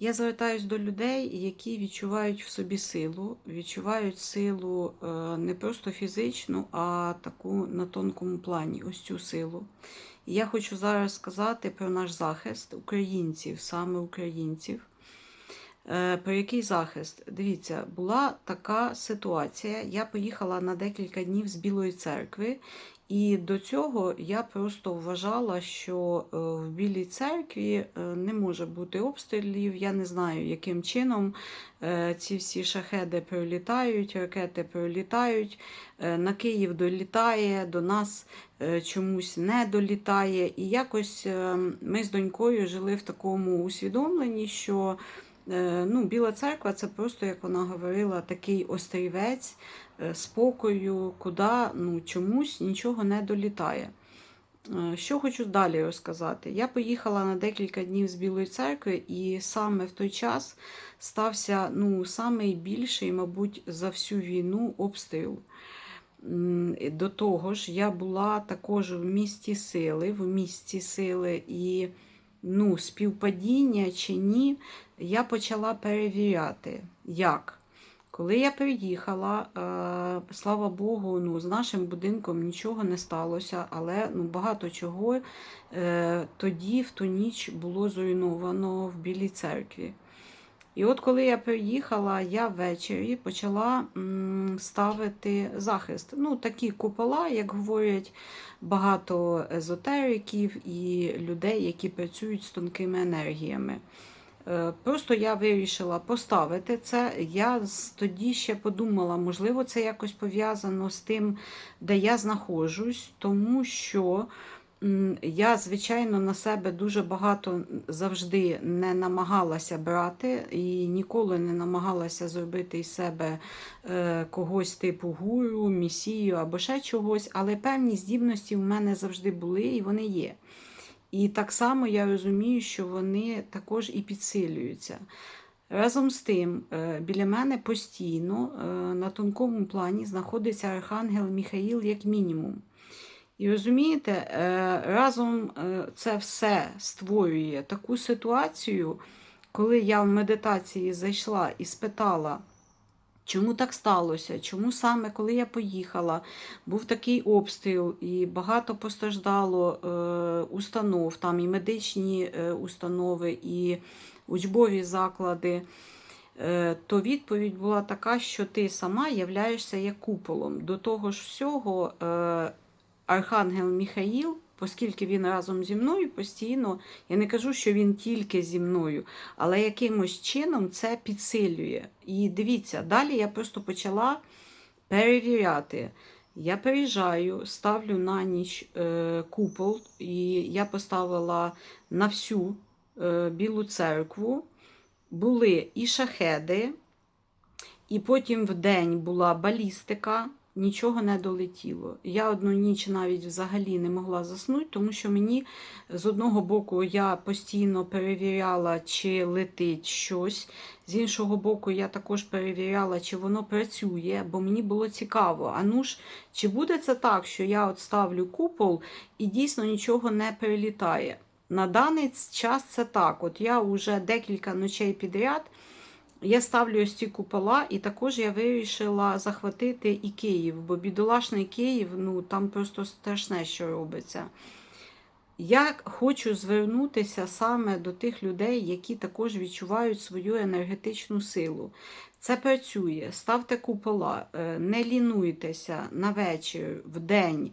Я звертаюсь до людей, які відчувають в собі силу, відчувають силу е, не просто фізичну, а таку на тонкому плані, ось цю силу. І я хочу зараз сказати про наш захист українців, саме українців. Е, Про який захист? Дивіться, була така ситуація. Я поїхала на декілька днів з Білої церкви, і до цього я просто вважала, що е, в Білій церкві е, не може бути обстрілів. Я не знаю, яким чином ці всі шахеди прилітають, ракети прилітають. На Київ долітає, до нас чомусь не долітає. І якось е, ми з донькою жили в такому усвідомленні, що. Е, Ну, Біла церква це просто, як вона говорила, такий острівець е, спокою, куди ну, чомусь нічого не долітає. Е, Що хочу далі розказати? Я поїхала на декілька днів з Білої церкви, і саме в той час стався ну, найбільший, мабуть, за всю війну обстріл. До того ж, я була також в місті сили, в місті сили, і ну, співпадіння чи ні, я почала перевіряти, як. Коли я приїхала, е, слава Богу, ну, з нашим будинком нічого не сталося, але ну, багато чого е, тоді, в ту ніч, було зруйновано в Білій церкві. І от коли я приїхала, я ввечері почала ставити захист. Ну, такі купола, як говорять багато езотериків і людей, які працюють з тонкими енергіями. Е, Просто я вирішила поставити це. Я тоді ще подумала, можливо, це якось пов'язано з тим, де я знаходжусь, тому що я, звичайно, на себе дуже багато завжди не намагалася брати і ніколи не намагалася зробити із себе е, когось типу гуру, місію або ще чогось, але певні здібності в мене завжди були і вони є. І так само я розумію, що вони також і підсилюються. Разом з тим, е, біля мене постійно е, на тонкому плані знаходиться Архангел Міхаїл як мінімум. І розумієте, е, разом е, це все створює таку ситуацію, коли я в медитації зайшла і спитала, чому так сталося, чому саме коли я поїхала, був такий обстріл, і багато постраждало е, установ, там і медичні установи, і учбові заклади. То відповідь була така, що ти сама являєшся як куполом. До того ж всього, Архангел Міхаїл, оскільки він разом зі мною постійно, я не кажу, що він тільки зі мною, але якимось чином це підсилює. І дивіться, далі я просто почала перевіряти. Я приїжджаю, ставлю на ніч е, купол, і я поставила на всю е, білу церкву. Були і шахеди, і потім в день була балістика, нічого не долетіло. Я одну ніч навіть взагалі не могла заснути, тому що мені з одного боку я постійно перевіряла, чи летить щось. З іншого боку, я також перевіряла, чи воно працює, бо мені було цікаво. А ну ж, чи буде це так, що я от ставлю купол і дійсно нічого не перелітає? На даний час це так. От я вже декілька ночей підряд. Я ставлю ось ці купола, і також я вирішила захватити і Київ, бо бідолашний Київ, ну там просто страшне, що робиться. Я хочу звернутися саме до тих людей, які також відчувають свою енергетичну силу. Це працює. Ставте купола, е, не лінуйтеся на вечір, в день.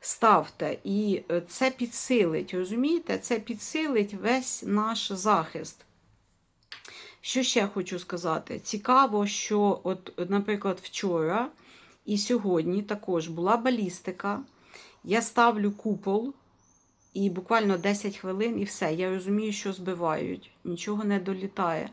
Ставте, і е, це підсилить, розумієте? Це підсилить весь наш захист. Що ще хочу сказати? Цікаво, що, от, наприклад, вчора і сьогодні також була балістика. Я ставлю купол, і буквально 10 хвилин, і все. Я розумію, що збивають, нічого не долітає.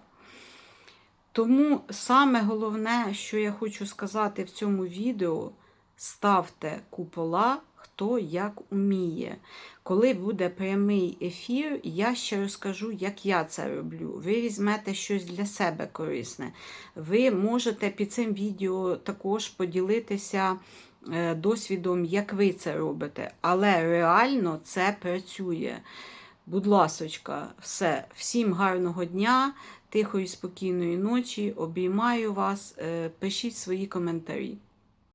Тому саме головне, що я хочу сказати в цьому відео, ставте купола, хто як уміє. Коли буде прямий ефір, я ще розкажу, як я це роблю. Ви візьмете щось для себе корисне. Ви можете під цим відео також поділитися е, досвідом, як ви це робите. Але реально це працює. Будь ласочка, все. Всім гарного дня. тихої, спокійної ночі. Обіймаю вас. Е, Пишіть свої коментарі.